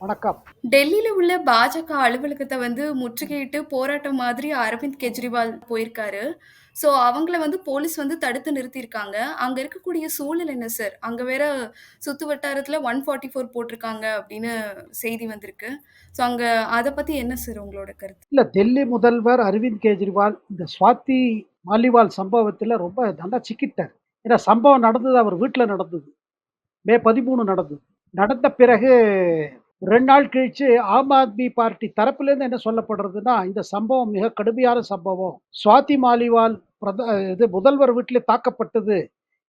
வணக்கம். டெல்லியில உள்ள பாஜக அலுவலகத்த வந்து முற்றுகையிட்டு போராட்டம் மாதிரி அரவிந்த் கெஜ்ரிவால் போயிருக்காரு. ஸோ, அவங்கள வந்து போலீஸ் வந்து தடுத்து நிறுத்தியிருக்காங்க. அங்க இருக்கக்கூடிய சூழல் என்ன சார்? அங்க வேற சுத்து வட்டாரத்துல 144 போட்டிருக்காங்க அப்படின்னு செய்தி வந்திருக்கு. ஸோ, அங்க அத பத்தி என்ன சார் உங்களோட கருத்து? இல்ல டெல்லி முதல்வர் அரவிந்த் கெஜ்ரிவால் இந்த ஸ்வாதி மாலிவால் சம்பவத்துல ரொம்ப நல்லா சிக்கிட்டார். ஏன்னா சம்பவம் நடந்தது அவர் வீட்ல நடந்தது. மே 13 நடந்தது. நடந்த பிறகு ரெண்டு நாள் கழிச்சு ஆம் ஆத்மி பார்ட்டி தரப்புலேருந்து என்ன சொல்லப்படுறதுன்னா, இந்த சம்பவம் மிக கடுமையான சம்பவம். சுவாதி மாலிவால் பிரத இது முதல்வர் வீட்டிலே தாக்கப்பட்டது.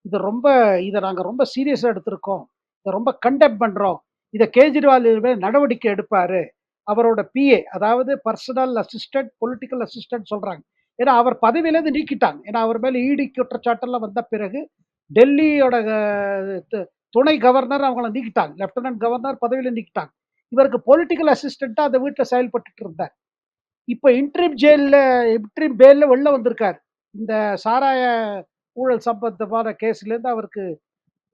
இது ரொம்ப இதை நாங்கள் ரொம்ப சீரியஸாக எடுத்திருக்கோம். இதை ரொம்ப கண்டெம் பண்ணுறோம் இதை கேஜ்ரிவால் இது நடவடிக்கை எடுப்பார் அவரோட பிஏ அதாவது பர்சனல் அசிஸ்டன்ட், பொலிட்டிக்கல் அசிஸ்டன்ட் சொல்கிறாங்க ஏன்னா அவர் பதவியிலேருந்து நீக்கிட்டாங்க. ஏன்னா அவர் மேலே ஈடி குற்றச்சாட்டெல்லாம் வந்த பிறகு டெல்லியோட து துணை கவர்னர் அவங்கள நீக்கிட்டாங்க. லெப்டினன்ட் கவர்னர் பதவியில் நீக்கிட்டாங்க. இவருக்கு பொலிட்டிக்கல் அசிஸ்டண்ட்டாக அந்த வீட்டில் செயல்பட்டுட்டு இருந்தார். இப்போ இன்ட்ரிம் ஜெயிலில் இன்ட்ரிம் பெயில்ல வெளில வந்திருக்கார் இந்த சாராய ஊழல் சம்பந்தமான கேஸ்லேருந்து அவருக்கு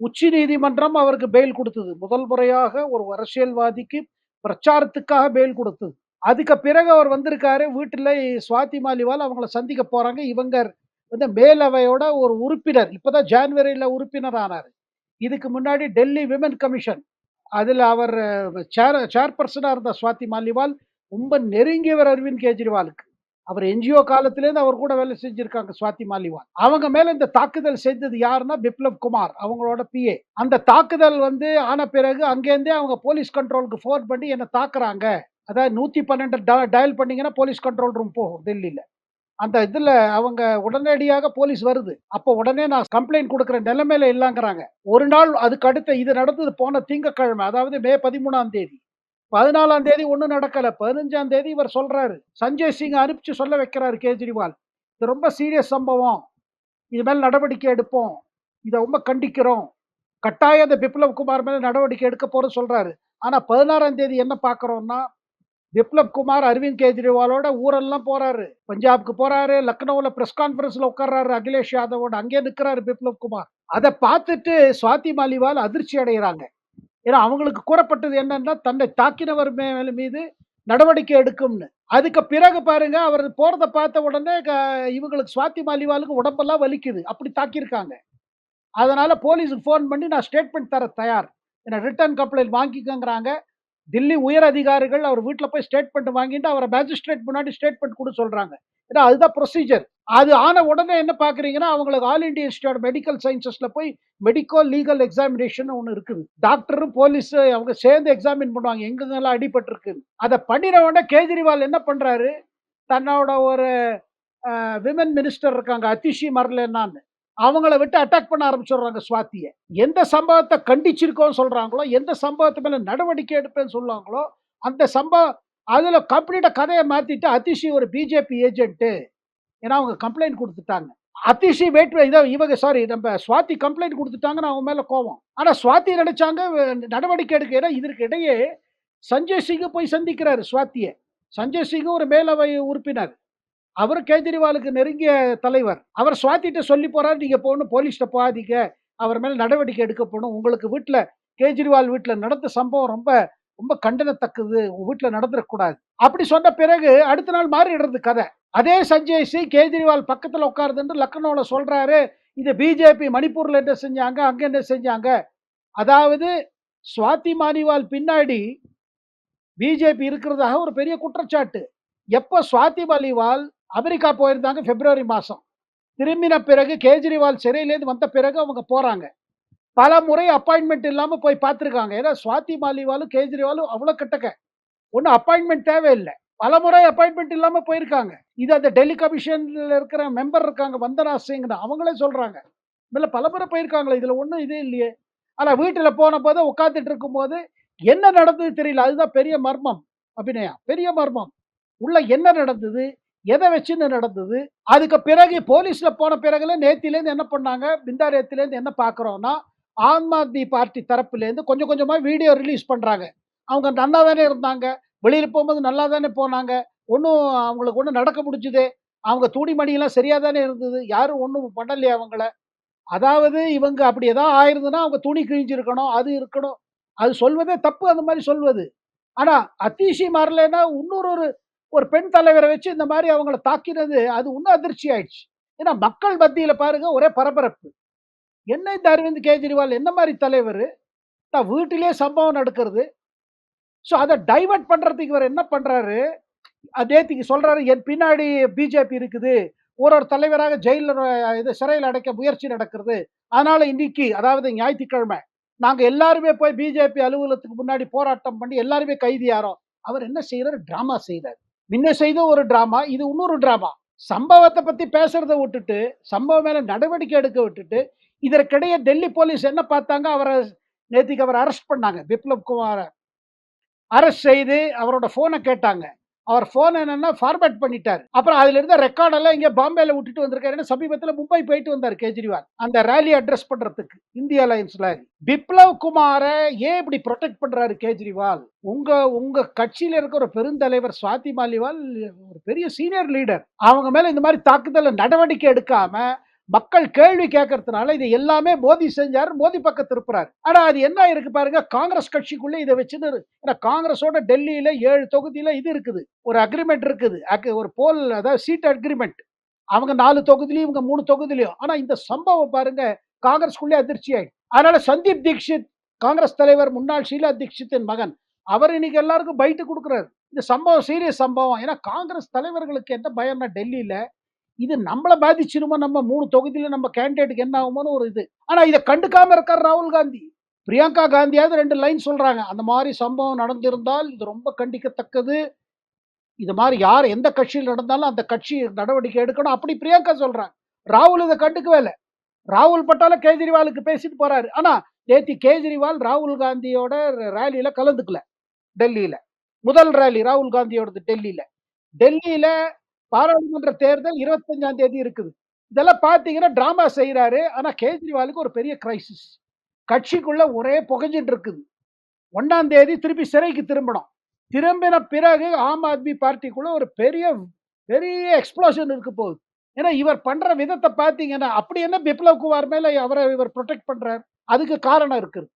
உச்ச நீதிமன்றம் அவருக்கு பெயில் கொடுத்தது முதல் முறையாக ஒரு அரசியல்வாதிக்கு பிரச்சாரத்துக்காக பெயில் கொடுத்தது அதுக்கு பிறகு அவர் வந்திருக்காரு. வீட்டில் சுவாதி மாலிவால் அவங்கள சந்திக்க போகிறாங்க இவங்க வந்து மேலவையோட ஒரு உறுப்பினர். இப்போதான் ஜான்வரியில் உறுப்பினர் ஆனார் இதுக்கு முன்னாடி டெல்லி விமன் கமிஷன். அதில் அவர் சேர் சேர்பர்சனாக இருந்த ஸ்வாதி மாலிவால் ரொம்ப நெருங்கியவர் அரவிந்த் கெஜ்ரிவாலுக்கு. அவர் என்ஜிஓ காலத்திலேருந்து அவர் கூட வேலை செஞ்சிருக்காங்க ஸ்வாதி மாலிவால். அவங்க மேல இந்த தாக்குதல் செஞ்சது யாருன்னா பிப்ளவ் குமார் அவங்களோட பிஏ. அந்த தாக்குதல் வந்து ஆன பிறகு அங்கேருந்தே அவங்க போலீஸ் கண்ட்ரோலுக்கு ஃபோன் பண்ணி என்னை தாக்குறாங்க. அதாவது 112 ட டயல் பண்ணீங்கன்னா போலீஸ் கண்ட்ரோல் ரூம் போகும் டெல்லில. அந்த இதுல அவங்க உடனடியாக போலீஸ் வருது. அப்போ உடனே நான் கம்ப்ளைண்ட் கொடுக்குற நிலைமையில இல்லைங்கிறாங்க ஒரு நாள் அதுக்கு அடுத்து இது நடந்தது போன திங்கக்கிழமை அதாவது மே 13ஆம் தேதி. 14ஆம் தேதி ஒன்றும் நடக்கல. 15ஆம் தேதி இவர் சொல்றாரு. சஞ்சய் சிங் அனுப்பிச்சு சொல்ல வைக்கிறாரு கேஜ்ரிவால் இது ரொம்ப சீரியஸ் சம்பவம். இது மேலே நடவடிக்கை எடுப்போம். இதை ரொம்ப கண்டிக்கிறோம். கட்டாயம் இந்த பிப்ளவ் குமார் மேலே நடவடிக்கை எடுக்க போறோம்னு சொல்றாரு. ஆனா 16ஆம் தேதி என்ன பார்க்குறோன்னா பிப்ளப் குமார் அரவிந்த் கெஜ்ரிவாலோட ஊரெல்லாம் போறாரு. பஞ்சாப்க்கு போறாரு. லக்னோவில் பிரஸ் கான்ஃபரன்ஸ்ல உட்கார்றாரு அகிலேஷ் யாதவோட. அங்கே நிற்கிறாரு பிப்ளப் குமார். அதை பார்த்துட்டு சுவாதி மாலிவால் அதிர்ச்சி அடைகிறாங்க ஏன்னா அவங்களுக்கு கூறப்பட்டது என்னன்னா, தன்னை தாக்கினவர் மேல் மீது நடவடிக்கை எடுக்கும்னு. அதுக்கு பிறகு பாருங்க அவர் போறத பார்த்த உடனே க இவங்களுக்கு சுவாதி மாலிவாலுக்கு உடம்பெல்லாம் வலிக்குது. அப்படி தாக்கியிருக்காங்க. அதனால போலீஸுக்கு ஃபோன் பண்ணி நான் ஸ்டேட்மெண்ட் தர தயார். என்னை ரிட்டர்ன் கம்ப்ளைண்ட் வாங்கிக்கங்கிறாங்க தில்லி உயர் அதிகாரிகள் அவர் வீட்டில் போய் ஸ்டேட்மெண்ட் வாங்கிட்டு அவரை மேஜிஸ்ட்ரேட் முன்னாடி ஸ்டேட்மெண்ட் குடு சொல்கிறாங்க ஏன்னா அதுதான் ப்ரொசீஜர். அது ஆன உடனே என்ன பார்க்குறீங்கன்னா, அவங்களுக்கு ஆல் இண்டியா இன்ஸ்டியூட் மெடிக்கல் சயின்சஸில் போய் மெடிக்கோ லீகல் எக்ஸாமினேஷன் ஒன்று இருக்குது. டாக்டரும், போலீஸ் அவங்க சேர்ந்து எக்ஸாமின் பண்ணுவாங்க. எங்கெங்கெல்லாம் அடிபட்டுருக்கு அதை பண்ணின உடனே என்ன பண்றாரு, தன்னோட ஒரு விமன் மினிஸ்டர் இருக்காங்க. அதிஷி மர்லேனான்னு. அவங்கள விட்டு அட்டாக் பண்ண ஆரம்பிச்சிடுறாங்க சுவாத்தியை எந்த சம்பவத்தை கண்டிச்சிருக்கோன்னு சொல்கிறாங்களோ எந்த சம்பவத்து மேலே நடவடிக்கை எடுப்பேன்னு சொல்லுவாங்களோ அந்த சம்பவம் அதில் கம்ப்ளீட்டாக கதையை மாற்றிட்டு அதிஷி ஒரு பிஜேபி ஏஜென்ட்டு ஏன்னா அவங்க கம்ப்ளைண்ட் கொடுத்துட்டாங்க அதிஷி வெயிட் இதை இவங்க சாரி நம்ம சுவாதி கம்ப்ளைண்ட் கொடுத்துட்டாங்கன்னு அவங்க மேலே கோவம். ஆனால் ஸ்வாதி நினைச்சாங்க நடவடிக்கை எடுக்க ஏன்னா இதற்கு இடையே சஞ்சய் சிங்கு போய் சந்திக்கிறாரு சுவாத்தியை சஞ்சய் சிங் ஒரு மேலவை உறுப்பினர். அவர் கெஜ்ரிவாலுக்கு நெருங்கிய தலைவர். அவர் சுவாத்திட்ட சொல்லி போறாரு, நீங்க போகணும் போலீஸ்கிட்ட போகாதீங்க. அவர் மேல நடவடிக்கை எடுக்கப்படும். உங்களுக்கு வீட்டில் கெஜ்ரிவால் வீட்டில் நடந்த சம்பவம் ரொம்ப ரொம்ப கண்டனத்தக்கது. உங்க வீட்ல நடந்துறக்கூடாது. அப்படி சொன்ன பிறகு அடுத்த நாள் மாறிடுறது கதை. அதே சஞ்சய் சிங் கெஜ்ரிவால் பக்கத்துல உட்கார்ந்துட்டு லக்னோவில் சொல்றாரு, இது பிஜேபி மணிப்பூர்ல என்ன செஞ்சாங்க, அங்க என்ன செஞ்சாங்க. அதாவது சுவாதி மாலிவால் பின்னாடி பிஜேபி இருக்கிறதாக ஒரு பெரிய குற்றச்சாட்டு. எப்போ சுவாதி மாலிவால் அமெரிக்கா போயிருந்தாங்க பிப்ரவரி மாதம் திரும்பின பிறகு கேஜ்ரிவால் சிறையிலேருந்து வந்த பிறகு அவங்க போகிறாங்க பல முறை அப்பாயின்மெண்ட் இல்லாமல் போய் பார்த்துருக்காங்க ஏன்னா சுவாதி மாலிவாலும், கேஜ்ரிவாலும் அவ்வளோ கிட்டக்க. அப்பாயின்மெண்ட் தேவையில்லை பல முறை அப்பாயின்ட்மெண்ட் இல்லாமல் போயிருக்காங்க. இது அந்த டெல்லி கமிஷனில் இருக்கிற மெம்பர் இருக்காங்க வந்தனா சிங்னு அவங்களே இல்லை பல முறை போயிருக்காங்களே இதில் ஒன்றும் இதே இல்லையே. ஆனால் வீட்டில் போன போது உட்காந்துட்டு இருக்கும்போது என்ன நடந்தது தெரியல. அதுதான் பெரிய மர்மம். அபிநயா பெரிய மர்மம். உள்ள என்ன நடந்தது? எதை வச்சுன்னு நடந்தது? அதுக்கு பிறகு போலீஸ்ல போன பிறகுல நேத்திலேருந்து என்ன பண்ணாங்க, பிந்தாரியத்திலேருந்து என்ன பார்க்குறோம்னா, ஆம் ஆத்மி பார்ட்டி தரப்புலேருந்து கொஞ்சம் கொஞ்சமாக வீடியோ ரிலீஸ் பண்ணுறாங்க அவங்க நல்லா தானே இருந்தாங்க. வெளியில் போகும்போது நல்லா தானே போனாங்க. ஒன்றும் அவங்களுக்கு ஒன்றும் நடக்க முடிஞ்சுதே. அவங்க துணி மணியெல்லாம் சரியாக தானே இருந்தது. யாரும் ஒன்றும் பண்ணலையே அவங்கள. அதாவது இவங்க அப்படி ஏதாவது ஆயிருந்ததுன்னா அவங்க துணி கிழிஞ்சிருக்கணும். அது இருக்கணும். அது சொல்வதே தப்பு அந்த மாதிரி சொல்வது. ஆனால் அத்தீஷி மாறலைன்னா இன்னொரு ஒரு ஒரு பெண் தலைவரை வச்சு இந்த மாதிரி அவங்கள தாக்கினது அது இன்னும் அதிர்ச்சி ஆயிடுச்சு. ஏன்னா மக்கள் மத்தியில பாருங்க ஒரே பரபரப்பு. என்ன இந்த அரவிந்த் கெஜ்ரிவால் என்ன மாதிரி தலைவர்? தான் வீட்டிலே சம்பவம் நடக்கிறது. ஸோ அதை டைவர்ட் பண்றதுக்கு இவர் என்ன பண்றாரு? நேத்திக்கு சொல்றாரு என் பின்னாடி பிஜேபி இருக்குது. ஒரு ஒரு தலைவராக ஜெயிலில் இது சிறையில் அடைக்க முயற்சி நடக்கிறது. அதனால் இன்னைக்கு அதாவது ஞாயிற்றுக்கிழமை நாங்கள் எல்லாருமே போய் பிஜேபி அலுவலகத்துக்கு முன்னாடி போராட்டம் பண்ணி எல்லாருமே கைதியாரோம் அவர் என்ன செய்கிறார் ட்ராமா செய்கிறார் முன்ன செய்த ஒரு ட்ராமா இது இன்னொரு ட்ராமா சம்பவத்தை பற்றி பேசுறத விட்டுட்டு சம்பவம் மேலே நடவடிக்கை எடுக்க விட்டுட்டு இதற்கிடையே டெல்லி போலீஸ் என்ன பார்த்தாங்க? அவரை நேற்றுக்கு அவரை அரெஸ்ட் பண்ணாங்க. பிப்ளப் குமாரை அரெஸ்ட் செய்து அவரோட ஃபோனை கேட்டாங்க. அவர் ஃபோன் என்னன்னா ஃபார்மேட் பண்ணிட்டார். அப்புறம் அதுல இருந்த ரெக்கார்டெல்லாம் இங்கே பாம்பேல விட்டுட்டு வந்திருக்காரு சமீபத்தில் மும்பை போயிட்டு வந்தார் கெஜ்ரிவால். அந்த ரேலி அட்ரஸ் பண்றதுக்கு இந்தியா அலையன்ஸ்ல பிப்ளவ் குமாரை ஏன் இப்படி ப்ரொடெக்ட் பண்றாரு கெஜ்ரிவால்? உங்க உங்க கட்சியில இருக்கிற ஒரு பெருந்தலைவர் சுவாதி மாலிவால் ஒரு பெரிய சீனியர் லீடர் அவங்க மேல இந்த மாதிரி தாக்குதல் நடவடிக்கை எடுக்காம மக்கள் கேள்வி கேட்கறதுனால இது எல்லாமே மோடி செஞ்சார் மோடி பக்கம் திருப்புறாரு. ஆனா அது என்ன இருக்கு பாருங்க காங்கிரஸ் கட்சிக்குள்ள இதை வச்சுன்னு ஏன்னா காங்கிரஸோட டெல்லியில ஏழு தொகுதியில இது இருக்குது. ஒரு அக்ரிமெண்ட் இருக்குது. ஒரு போல் அதாவது சீட் அக்ரிமெண்ட் அவங்க நாலு தொகுதியிலையும் இவங்க மூணு தொகுதியிலையும். ஆனா இந்த சம்பவம் பாருங்க காங்கிரஸ்குள்ளே அதிர்ச்சி ஆயிடுச்சு. அதனால சந்தீப் தீக்ஷித் காங்கிரஸ் தலைவர் முன்னாள் ஷீலா தீக்ஷித்தின் மகன் அவர் இன்னைக்கு எல்லாருக்கும் பைட்டு கொடுக்குறாரு. இந்த சம்பவம் சீரியஸ் சம்பவம். ஏன்னா காங்கிரஸ் தலைவர்களுக்கு என்ன பயம்னா டெல்லியில இது நம்மளை பாதிச்சிருமோ? நம்ம மூணு தொகுதியில நம்ம கேண்டிடேட்டுக்கு என்ன ஆகுமோன்னு ஒரு இது. ஆனா இதை கண்டுக்காம இருக்கார் ராகுல் காந்தி. பிரியங்கா காந்தியாவது ரெண்டு லைன் சொல்றாங்க. அந்த மாதிரி சம்பவம் நடந்திருந்தால் இது ரொம்ப கண்டிக்கத்தக்கது. இது மாதிரி யார் எந்த கட்சியில் நடந்தாலும் அந்த கட்சி நடவடிக்கை எடுக்கணும். அப்படி பிரியங்கா சொல்றாங்க. ராகுல் இதை கண்டுக்கவே இல்லை. ராகுல் பட்டால கேஜ்ரிவாலுக்கு பேசிட்டு போறாரு. ஆனா நேத்தி கேஜ்ரிவால் ராகுல் காந்தியோட ரேலியில கலந்துக்கல. டெல்லியில. முதல் ரேலி ராகுல் காந்தியோடது டெல்லியில. டெல்லியில பாராளுமன்ற தேர்தல் இருபத்தஞ்சாம் தேதி இருக்குது. இதெல்லாம் பார்த்தீங்கன்னா டிராமா செய்கிறாரு ஆனால் கேஜ்ரிவாலுக்கு ஒரு பெரிய கிரைசிஸ் கட்சிக்குள்ள ஒரே புகைஞ்சிட்டு இருக்குது. ஒன்றாம் தேதி திருப்பி சிறைக்கு திரும்பணும். திரும்பின பிறகு ஆம் ஆத்மி பார்ட்டிக்குள்ள ஒரு பெரிய பெரிய எக்ஸ்ப்ளோஷன் இருக்க போகுது. ஏன்னா இவர் பண்ற விதத்தை பார்த்தீங்கன்னா அப்படி என்ன பிப்ளவ் குமார் மேல அவரை இவர் ப்ரொடெக்ட் பண்றாரு? அதுக்கு காரணம் இருக்குது.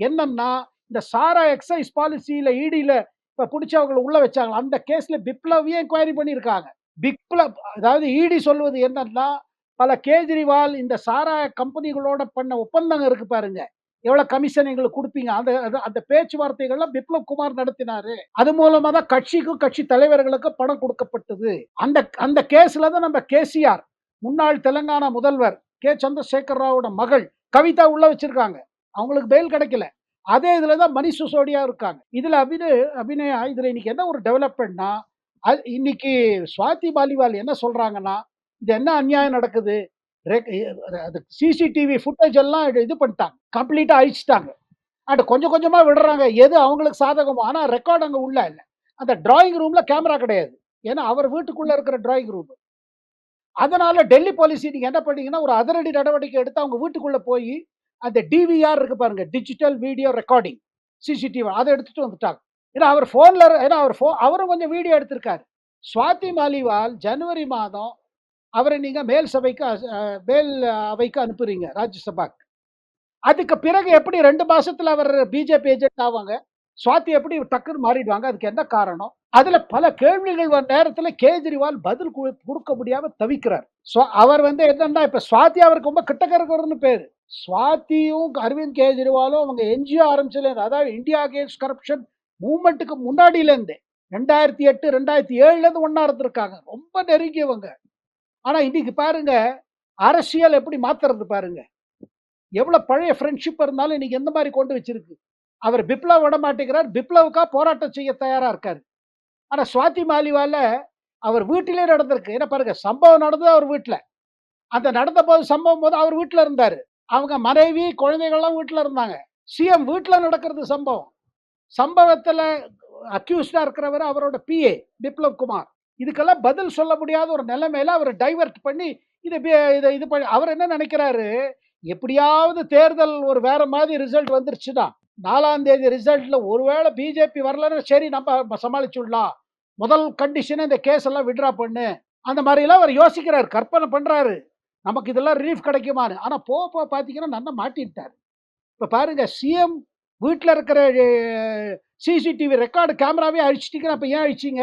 என்னன்னா இந்த சாரா எக்ஸைஸ் பாலிசியில இடியில இப்போ பிடிச்சவங்களை உள்ள வச்சாங்க. அந்த கேஸ்ல பிப்ளவையே என்கொயரி பண்ணியிருக்காங்க. பிப்ளப் அதாவது இடி சொல்வது என்னன்னா பல கேஜ்ரிவால் இந்த சாராய கம்பெனிகளோட பண்ண ஒப்பந்தம் இருக்கு பாருங்க. எவ்வளவு கமிஷன் எங்களுக்கு கொடுப்பீங்க? அந்த அந்த பேச்சுவார்த்தைகள்லாம் பிப்ளப் குமார் நடத்தினாரு. அது மூலமா தான் கட்சிக்கும் கட்சி தலைவர்களுக்கும் பணம் கொடுக்கப்பட்டது. அந்த அந்த கேஸ்ல தான் நம்ம கேசிஆர் முன்னாள் தெலுங்கானா முதல்வர் கே. சந்திரசேகர் ராவோட மகள் கவிதா உள்ள வச்சிருக்காங்க. அவங்களுக்கு பெயில் கிடைக்கல. அதே இதுல தான் மணி சிசோடியா இருக்காங்க. இதுல அபிநய அபிநயா இதுல இன்னைக்கு என்ன ஒரு டெவலப்மெண்ட்னா அது இன்னைக்கு சுவாதி பாலிவால் என்ன சொல்றாங்கன்னா இது என்ன அநியாயம் நடக்குது? ரெக்- அது சிசிடிவி ஃபுட்டேஜ் எல்லாம் இது- பண்ணிட்டாங்க. கம்ப்ளீட்டா அழிச்சிட்டாங்க. அண்ட் கொஞ்சம் கொஞ்சமா விடுறாங்க. எது அவங்களுக்கு சாதகமோ? ஆனா ரெக்கார்டு அங்க உள்ள இல்லை. அந்த டிராயிங் ரூம்ல கேமரா கிடையாது. ஏன்னா அவர் வீட்டுக்குள்ள இருக்கிற டிராயிங் ரூம் அதனால டெல்லி போலீஸ் நீங்க என்ன பண்ணீங்கன்னா ஒரு அதிரடி நடவடிக்கை எடுத்து அவங்க வீட்டுக்குள்ள போய் அந்த டிவிஆர் இருக்கு பாருங்க. டிஜிட்டல் வீடியோ ரெக்கார்டிங் சிசிடிவி அதை எடுத்துட்டு வந்துட்டாங்க. ஏன்னா அவர் ஃபோனில் ஏன்னா அவர் ஃபோ அவரும் கொஞ்சம் வீடியோ எடுத்திருக்காரு. சுவாதி மாலிவால் ஜனவரி மாதம் அவரை நீங்கள் மேல் சபைக்கு அஹ் மேல் அவைக்கு அனுப்புறீங்க ராஜ்யசபாக்கு. அதுக்கு பிறகு எப்படி ரெண்டு மாசத்துல அவர் பிஜேபி ஏஜென்ட் ஆவாங்க? சுவாத்தி எப்படி டக்குன்னு மாறிடுவாங்க? அதுக்கு என்ன காரணம்? அதுல பல கேள்விகள் வர நேரத்துல கேஜ்ரிவால் பதில் கொடுக்க முடியாம தவிக்கிறார். ஸோ அவர் வந்து என்னன்னா இப்ப சுவாதி அவருக்கு ரொம்ப கிட்டக்கருக்கிறன்னு பேரு. சுவாத்தியும் அரவிந்த் கெஜ்ரிவாலும் அவங்க என்ஜிஓ ஆரம்பிச்சதுல அதாவது இந்தியா அகேன்ஸ்ட் கரப்ஷன் மூமெண்ட்டுக்கு முன்னாடியிலேருந்தே ரெண்டாயிரத்தி எட்டு ரெண்டாயிரத்தி ஏழுல இருந்து ஒன்னா இருந்திருக்காங்க. ரொம்ப நெருங்கியவங்க. ஆனா இன்னைக்கு பாருங்க அரசியல் எப்படி மாத்துறது பாருங்க. எவ்வளவு பழைய ஃப்ரெண்ட்ஷிப் இருந்தாலும் இன்னைக்கு எந்த மாதிரி கொண்டு வச்சிருக்கு? அவர் பிப்ளவ் விட மாட்டேங்கிறார். பிப்ளவுக்காக போராட்டம் செய்ய தயாராக இருக்கார். ஆனா சுவாதி மாலிவால அவர் வீட்டிலே நடந்திருக்கு. என்ன பாருங்க சம்பவம் நடந்தது அவர் வீட்டில் அந்த நடந்த போது சம்பவம் போது அவர் வீட்டில் இருந்தாரு. அவங்க மனைவி குழந்தைகள்லாம் வீட்டில் இருந்தாங்க. சிஎம் வீட்டில் நடக்கிறது சம்பவம். சம்பவத்தில் அக்யூஸ்டாக இருக்கிறவர் அவரோட பிஏ பிப்ளவ் குமார் இதுக்கெல்லாம் பதில் சொல்ல முடியாத ஒரு நிலைமையில அவர் டைவர்ட் பண்ணி இதை இதை இது பண்ணி அவர் என்ன நினைக்கிறாரு? எப்படியாவது தேர்தல் ஒரு வேற மாதிரி ரிசல்ட் வந்துருச்சுன்னா நாலாம் தேதி ரிசல்ட்ல ஒருவேளை பிஜேபி வரலன்னா சரி நம்ம சமாளிச்சுடலாம். முதல் கண்டிஷன் இந்த கேஸ் எல்லாம் விட்ரா பண்ணு. அந்த மாதிரிலாம் அவர் யோசிக்கிறார் கற்பனை பண்ணுறாரு நமக்கு இதெல்லாம் ரிலீஃப் கிடைக்குமான்னு. ஆனால் போக போக பார்த்தீங்கன்னா நல்லா மாட்டிட்டார். இப்போ பாருங்க சிஎம் வீட்டில் இருக்கிற சிசிடிவி ரெக்கார்டு கேமராவே அழிச்சிட்டீங்கன்னா அப்போ ஏன் அழிச்சீங்க?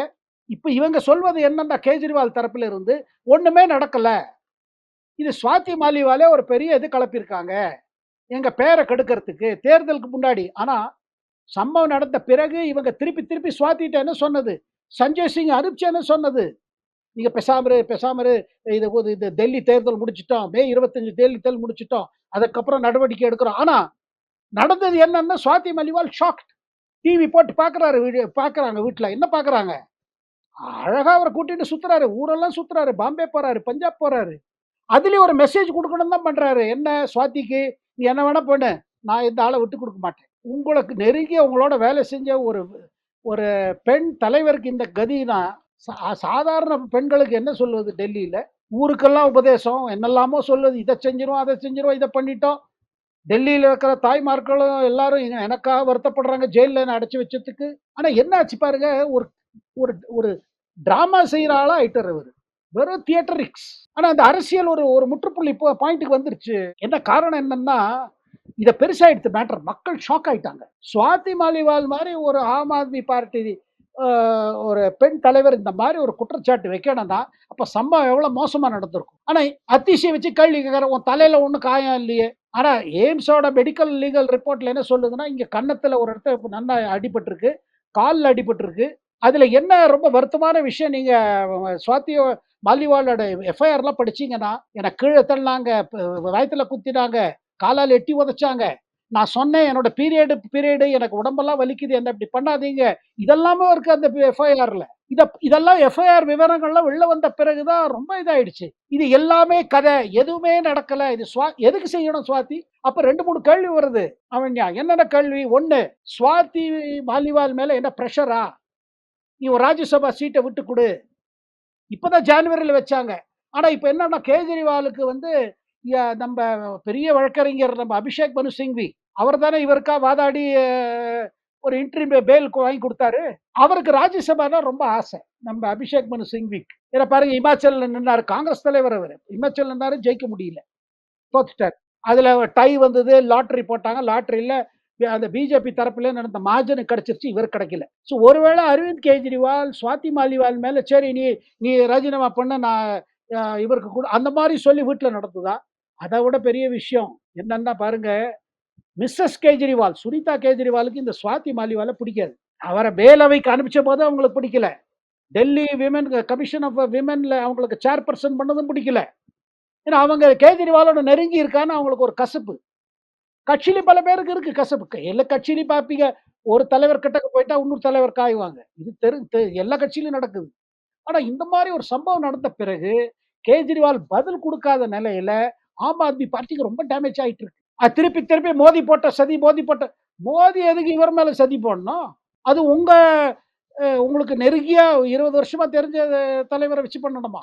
இப்போ இவங்க சொல்வது என்னன்னா கேஜ்ரிவால் தரப்பில் இருந்து ஒன்றுமே நடக்கலை. இது சுவாதி மாலிவாலே ஒரு பெரிய இது கலப்பியிருக்காங்க. எங்கள் பேரை கெடுக்கிறதுக்கு தேர்தலுக்கு முன்னாடி. ஆனால் சம்பவம் நடந்த பிறகு இவங்க திருப்பி திருப்பி சுவாத்திட்ட என்ன சொன்னது? சஞ்சய் சிங் அனுப்பிச்சேன்னு சொன்னது? நீங்கள் பெசாமரு பெசாமரு இது இது டெல்லி தேர்தல் முடிச்சிட்டோம். மே இருபத்தஞ்சு டெல்லி தேர்தல் முடிச்சிட்டோம். அதுக்கப்புறம் நடவடிக்கை எடுக்கிறோம். ஆனால் நடந்தது என்னன்னா சுவாதி மலிவால் ஷாக்ட் டிவி போட்டு பார்க்குறாரு வீடியோ பார்க்குறாங்க வீட்டில். என்ன பார்க்குறாங்க அழகாக அவரை கூட்டிட்டு சுற்றுறாரு ஊரெல்லாம் சுற்றுறாரு பாம்பே போகிறாரு பஞ்சாப் போகிறாரு அதுலேயும் ஒரு மெசேஜ் கொடுக்கணும் தான் பண்ணுறாரு என்ன சுவாத்திக்கு நீ என்ன வேணா பண்ணு. நான் இந்த ஆளை விட்டு கொடுக்க மாட்டேன். உங்களுக்கு நெருங்கிய உங்களோட வேலை செஞ்ச ஒரு ஒரு பெண் தலைவருக்கு இந்த கதினா சா- சாதாரண பெண்களுக்கு என்ன சொல்லுவது டெல்லியில்? ஊருக்கெல்லாம் உபதேசம். என்னெல்லாமோ சொல்லுது. இதை செஞ்சிரும் அதை செஞ்சிரும் இதை பண்ணிட்டோம். டெல்லியில் இருக்கிற தாய்மார்களும் எல்லாரும் எனக்காக வருத்தப்படுறாங்க ஜெயிலில் என்ன அடைச்சி வச்சதுக்கு. ஆனால் என்ன ஆச்சு பாருங்க ஒரு ஒரு ஒரு ட்ராமா செய்கிற ஆளாக ஆயிட்டார் அவர். வெறும் தியேட்டரிக்ஸ் ஆனால் அந்த அரசியல் ஒரு ஒரு முற்றுப்புள்ளி இப்போ பாயிண்ட்டுக்கு வந்துருச்சு. என்ன காரணம் என்னன்னா இதை பெருசாயிடுச்சு மேட்டர் மக்கள் ஷாக் ஆயிட்டாங்க. சுவாதி மாலிவால் மாதிரி ஒரு ஆம் ஆத்மி பார்ட்டி ஒரு பெண் தலைவர் இந்த மாதிரி ஒரு குற்றச்சாட்டு வைக்கணும்னா அப்போ சம்பவம் எவ்வளோ மோசமாக நடந்திருக்கும்? ஆனால் அதிசயம் வச்சு கேள்வி கேட்குற உன் தலையில் ஒன்றும் காயம் இல்லையே. ஆனா எய்ம்ஸோட மெடிக்கல் லீகல் ரிப்போர்ட்ல என்ன சொல்லுதுன்னா இங்க கன்னத்துல ஒரு இடத்துல இப்ப நல்லா அடிபட்டிருக்கு காலில் அடிபட்டிருக்கு. அதுல என்ன ரொம்ப வருத்தமான விஷயம் நீங்க சுவாத்தி சுவாதி மாலிவாலோட எஃப்ஐஆர்லாம் படிச்சீங்கன்னா எனக்கு கீழே தள்ளினாங்க ப- வயத்துல குத்தினாங்க காலால் எட்டி உதைச்சாங்க. நான் சொன்னேன் என்னோட பீரியடு பீரியடு எனக்கு உடம்பெல்லாம் வலிக்குது என்ன இப்படி பண்ணாதீங்க. இதெல்லாமே இருக்கு அந்த எஃப்ஐஆர்ல இத இதெல்லாம் எஃப்ஐஆர் விவரங்கள்லாம் வெளில வந்த பிறகுதான் ரொம்ப இதாயிடுச்சு. இது எல்லாமே கதை. எதுவுமே நடக்கல. இது சுவா எதுக்கு செய்யணும் சுவாதி? அப்ப ரெண்டு மூணு கேள்வி வருது. அவன் என்னென்ன கேள்வி? ஒண்ணு சுவாதி மாலிவால் மேல என்ன ப்ரெஷரா நீ ஒரு ராஜ்யசபா சீட்டை விட்டு கொடு. இப்பதான் ஜான்வரியில் வச்சாங்க. ஆனா இப்ப என்னன்னா கேஜ்ரிவாலுக்கு வந்து நம்ம பெரிய வழக்கறிஞர் நம்ம அபிஷேக் மனு சிங்வி அவர் தானே இவருக்கா வாதாடி ஒரு இன்ட்ரி பேல் வாங்கி கொடுத்தாரு. அவருக்கு ராஜ்யசபானா ரொம்ப ஆசை. நம்ம அபிஷேக் மனு சிங்விக். இதை பாருங்க இமாச்சல் நின்னாரு. காங்கிரஸ் தலைவர் அவர். இமாச்சல் நின்னாரு ஜெயிக்க முடியல. தோத்துட்டார். அதுல டை வந்தது லாட்டரி போட்டாங்க. லாட்டரியில் அந்த பிஜேபி தரப்புல நடந்த மாஜனு கிடைச்சிருச்சு இவர் கிடைக்கல. ஸோ ஒருவேளை அரவிந்த் கெஜ்ரிவால் சுவாதி மாலிவால் மேல சரி நீ நீ ராஜினாமா பண்ண நான் இவருக்கு கூட. அந்த மாதிரி சொல்லி வீட்டில் நடந்ததா? அதை விட பெரிய விஷயம் என்னன்னா பாருங்க மிஸ்ஸஸ் கேஜ்ரிவால் சுனிதா கேஜ்ரிவாலுக்கு இந்த சுவாதி மாலிவால பிடிக்காது. அவரை மேலவைக்கு அனுப்பிச்ச போது அவங்களுக்கு பிடிக்கல. டெல்லி விமன் கமிஷன் ஆஃப் விமன்ல அவங்களுக்கு சேர்பர்சன் பண்ணதும் பிடிக்கல. ஏன்னா அவங்க கேஜ்ரிவாலோட நெருங்கி இருக்கான்னு அவங்களுக்கு ஒரு கசப்பு. கட்சியில பல பேருக்கு இருக்கு கசப்பு. எல்லா கட்சியிலையும் பார்ப்பீங்க ஒரு தலைவர் கிட்டக்கு போயிட்டா இன்னொரு தலைவர் காய்வாங்க. இது தெரு எல்லா கட்சியிலும் நடக்குது. ஆனா இந்த மாதிரி ஒரு சம்பவம் நடந்த பிறகு கேஜ்ரிவால் பதில் கொடுக்காத நிலையில ஆம் ஆத்மி பார்ட்டிக்கு ரொம்ப டேமேஜ் ஆயிட்டு இருக்கு. திருப்பி திருப்பி மோதி போட்ட சதி மோதி போட்ட மோதி எதுக்கு இவர் மேல சதி போடணும்? அது உங்க உங்களுக்கு நெருங்கிய இருபது வருஷமா தெரிஞ்ச தலைவரை வச்சு பண்ணணுமா?